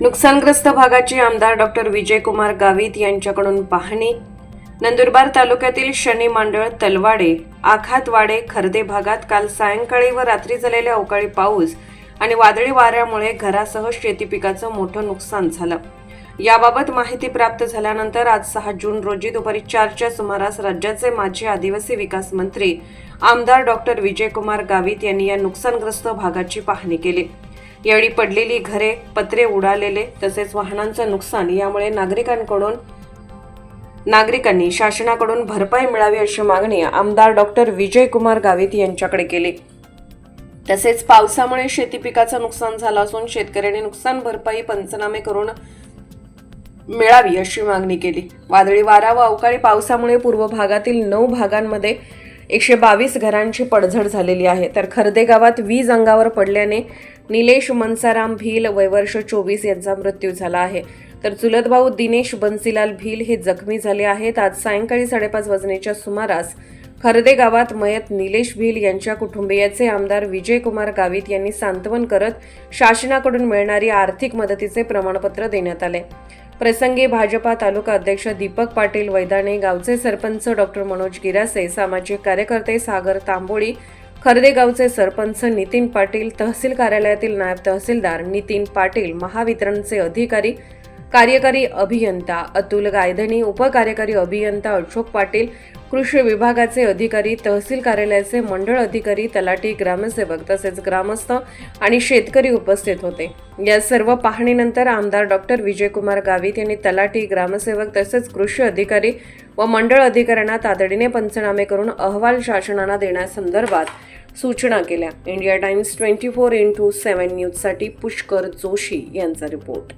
नुकसानग्रस्त भागाची आमदार डॉक्टर विजयकुमार गावित यांच्याकडून पाहणी. नंदुरबार तालुक्यातील शनी मांडळ तलवाडे आखातवाडे खर्दे भागात काल सायंकाळी व रात्री झालेल्या अवकाळी पाऊस आणि वादळी वाऱ्यामुळे घरासह शेती पिकाचं मोठं नुकसान झालं. याबाबत माहिती प्राप्त झाल्यानंतर आज सहा जून रोजी दुपारी चारच्या सुमारास राज्याचे माजी आदिवासी विकास मंत्री आमदार डॉक्टर विजयकुमार गावित यांनी या नुकसानग्रस्त भागाची पाहणी केली. यावेळी पडलेली घरे पत्रे उडालेले तसेच वाहनांचं नुकसान यामुळे नागरिकांकडून नागरिकांनी शासनाकडून भरपाई मिळावी अशी मागणी आमदार डॉक्टर विजयकुमार गावित यांच्याकडे केली. तसेच पावसामुळे शेती पिकाचं नुकसान झालं असून शेतकऱ्यांनी नुकसान भरपाई पंचनामे करून मिळावी अशी मागणी केली. वादळी वारा व अवकाळी पावसामुळे पूर्व भागातील नऊ भागांमध्ये एकशे बावीस घरांची पडझड झालेली आहे. तर खर्दे गावात वीज अंगावर पडल्याने निलेश मनसाराम भील वयवर्ष चोवीस यांचा मृत्यू झाला आहे. तर चुलत भाऊ दिनेश बन्सीलाल भील हे जखमी झाले आहेत. आज सायंकाळी साडेपाच वाजण्याच्या सुमारास खर्दे गावात मयत निलेश भिल यांच्या कुटुंबियाचे आमदार विजयकुमार गावित यांनी सांत्वन करत शासनाकडून मिळणारी आर्थिक मदतीचे प्रमाणपत्र देण्यात आले. प्रसंगी भाजपा तालुका अध्यक्ष दीपक पाटील वैदाणे गावचे सरपंच डॉक्टर मनोज गिरासे सामाजिक कार्यकर्ते सागर तांबोळी खर्दे गावचे सरपंच नितीन पाटील तहसील कार्यालयातील नायब तहसीलदार नितीन पाटील महावितरणचे अधिकारी कार्यकारी अभियंता अतुल गायधनी उपकार्यकारी अभियंता अशोक पाटील कृषी विभागाचे अधिकारी तहसील कार्यालयाचे मंडळ अधिकारी तलाठी ग्रामसेवक तसेच ग्रामस्थ आणि शेतकरी उपस्थित होते. या सर्व पाहणीनंतर आमदार डॉक्टर विजयकुमार गावित यांनी तलाठी ग्रामसेवक तसेच कृषी अधिकारी व मंडळ अधिकाऱ्यांना तातडीने पंचनामे करून अहवाल शासनाला देण्यासंदर्भात सूचना केल्या. India Times twenty four into seven न्यूजसाठी पुष्कर जोशी यांचा रिपोर्ट.